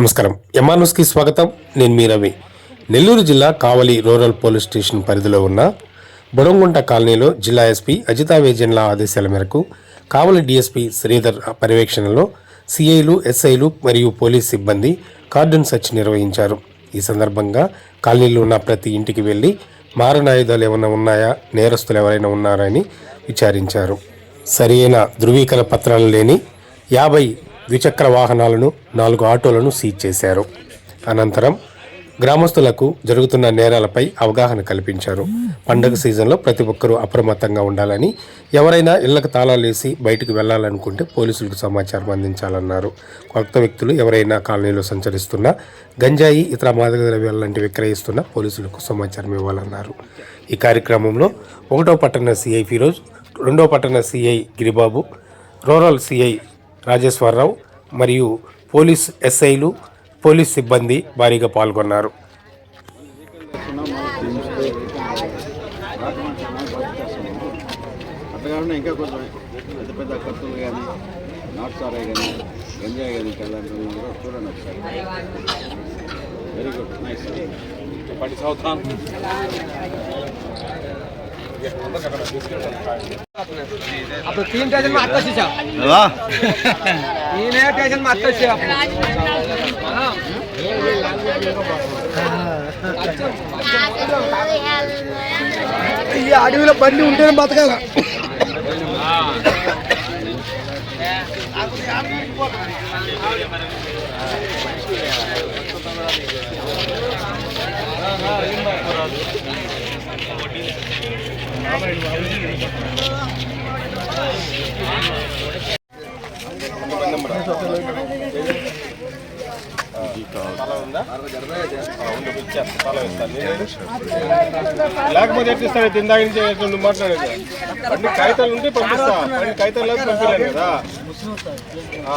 నమస్కారం. ఎమానుస్కి స్వాగతం. నేను మీ రవి. నెల్లూరు జిల్లా కావలి రూరల్ పోలీస్ స్టేషన్ పరిధిలో ఉన్న బుడంగుంట కాలనీలో జిల్లా ఎస్పీ అజితా వేజన్ల ఆదేశాల మేరకు కావలి డీఎస్పీ శ్రీధర్ పర్యవేక్షణలో సిఐలు ఎస్ఐలు మరియు పోలీస్ సిబ్బంది కార్డన్ సెర్చ్ నిర్వహించారు. ఈ సందర్భంగా కాలనీలో ఉన్న ప్రతి ఇంటికి వెళ్ళి మారణాయుధాలు ఏమైనా ఉన్నాయా? నేరస్తులు ఎవరైనా ఉన్నారా? అని విచారించారు. సరైన ధృవీకరణ పత్రాలు లేని యాభై ద్విచక్ర వాహనాలను నాలుగు ఆటోలను సీజ్ చేశారు. అనంతరం గ్రామస్తులకు జరుగుతున్న నేరాలపై అవగాహన కల్పించారు. పండగ సీజన్లో ప్రతి ఒక్కరూ అప్రమత్తంగా ఉండాలని ఎవరైనా ఇళ్ళకు తాళాలు వేసి బయటకు వెళ్ళాలనుకుంటే పోలీసులకు సమాచారం అందించాలన్నారు. కొత్త వ్యక్తులు ఎవరైనా కాలనీలో సంచరిస్తున్నా గంజాయి ఇతర మాదక ద్రవ్యాలు లాంటివి విక్రయిస్తున్నా పోలీసులకు సమాచారం ఇవ్వాలన్నారు. ఈ కార్యక్రమంలో ఒకటో పట్టణ సిఐ ఫిరోజ్ రెండో పట్టణ CI Giribabu rural CI Rajeswararao మరియు పోలీస్ ఎస్ఐలు పోలీస్ సిబ్బంది భారీగా పాల్గొన్నారు. అట్లా ఇంకా కొంచెం పెద్ద పెద్ద కత్తులు కానీ నాటు సారాయి కానీ గంజాయి కానీ చూడండి ఒకసారి. వెరీ గుడ్ నైస్ આપણે તીન ટેશન માં આટલા છે વાહ તીન ટેશન માં આટલા છે આપણે ఈ అడవిలో బండి ఉంటేనే బతకాల ఏం లేకపోతే ఎట్టిస్తాడు ఇందాక నుంచి నువ్వు మాట్లాడేది. అన్ని కాగితాలు ఉంటే పంపిస్తా. అన్ని కాగితాలు లేకపోతే పంపించాను కదా. ఆ,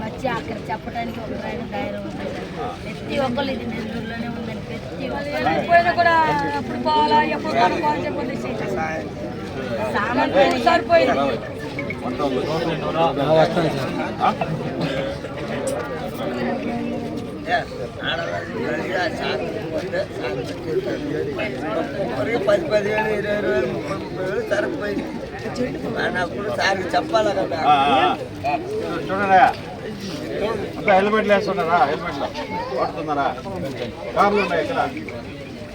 వచ్చి అక్కడ చెప్పడానికి ఒక ఆయన ధైర్యం ఉంది ప్రతి ఒక్కరు ఇది నెల్లూరులోనే ఉందండి ప్రతి ఒక్కరు పోయినా. కూడా ఎప్పుడు పోవాలా ఎప్పుడు కొనుక్కోవాలని చెప్పి సామాన్ సరిపోయింది పది పదివేలు ఇరవై వేలు ముప్పై ముప్పై వేలు సరిపోయింది అన్నప్పుడు సార్కి చెప్పాలి కదా. చూడండి. అంతా హెల్మెట్లు వేస్తున్నారా హెల్మెట్లు వాడుతున్నారా కార్లు ఉన్నాయి ఇక్కడ.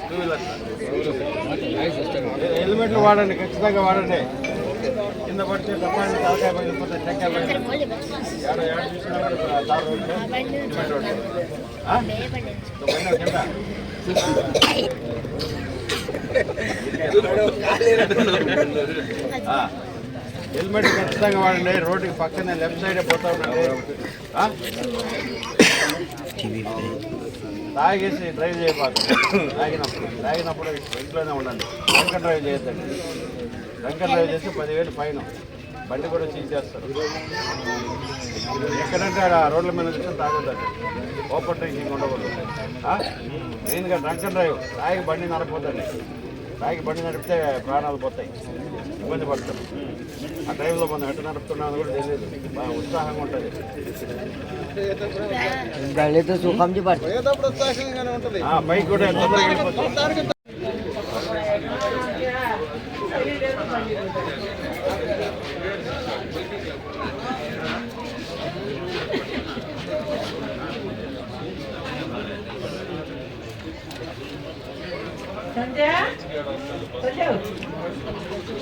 టూ వీలర్స్ హెల్మెట్లు వాడండి ఖచ్చితంగా వాడండి. కింద పడితే డబ్బాన్ని తలకాయ పగిలిపోతే చెక్కాయ పగిలిపోతే ఏడ ఏడ చూసినా కూడా హెల్మెట్ కింద. హెల్మెట్ ఖచ్చితంగా వాడండి. రోడ్డుకి పక్కనే లెఫ్ట్ సైడే పోతా ఉండండి. తాగేసి డ్రైవ్ చేయబాకు. తాగినప్పుడు. తాగినప్పుడు ఇంట్లోనే ఉండండి. డ్రంక్ డ్రైవ్ చేయొద్దండి. డ్రంక్ డ్రైవ్ చేస్తే పదివేలు ఫైన్. బండి కూడా సీజ్ చేస్తారు ఎక్కడంటే ఆడ రోడ్ల మీద చూస్తే తాగొద్దండి ఓపెన్ డ్రింకింగ్ ఉండకూడదు. ఆ? మెయిన్గా డ్రంక్ డ్రైవ్. తాగి బండి నడపొద్దండి. తాగి బండి నడిపితే ప్రాణాలు పోతాయి. ఇబ్బంది పడతారు. ఆ టైంలో మనం ఎట్ట నడుపుతున్నామని కూడా తెలియదు. బాగా ఉత్సాహంగా ఉంటుంది. ఆ, పైకి కూడా తొందరగా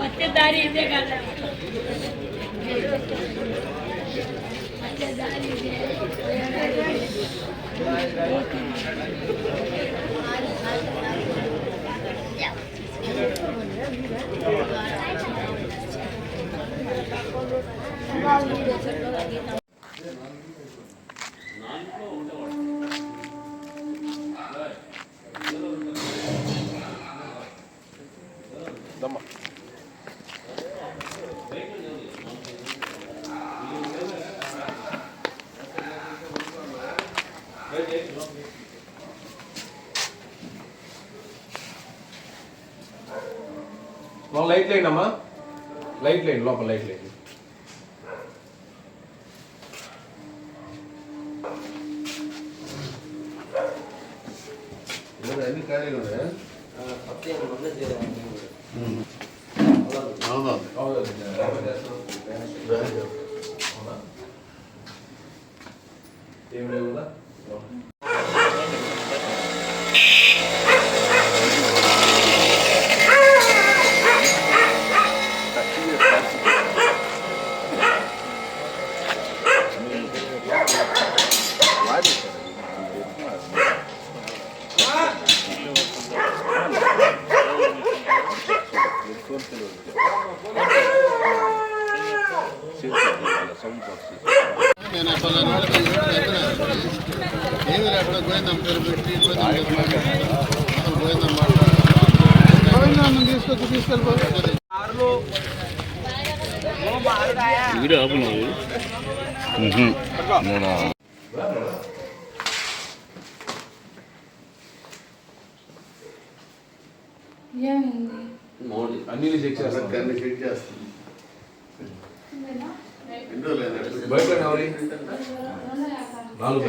వచ్చే దారి ఇదే కదా వచ్చే దారి ఇదే లోపల లైట్ లేండి అమ్మా లైట్ లేండి లోపల లైట్ లేండి అన్ని ఖాళీలు ఉన్నాయా ఏం లేవు కదా ఏమి అక్కడ గోవిందం పేరు పెట్టి గోవిందం మాట్లాడారు గోవిందం తీసుకొచ్చి తీసుకెళ్ళిపోతుంది అన్ని చెక్ చేస్తాం. అన్ని చెక్ లేదు బయట ఎవరి? నాలుగు?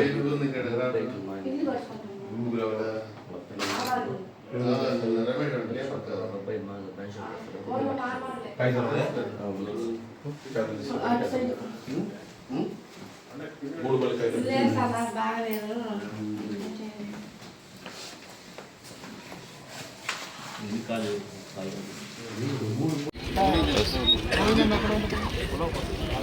మూడు బలి కైసర్ పేపర్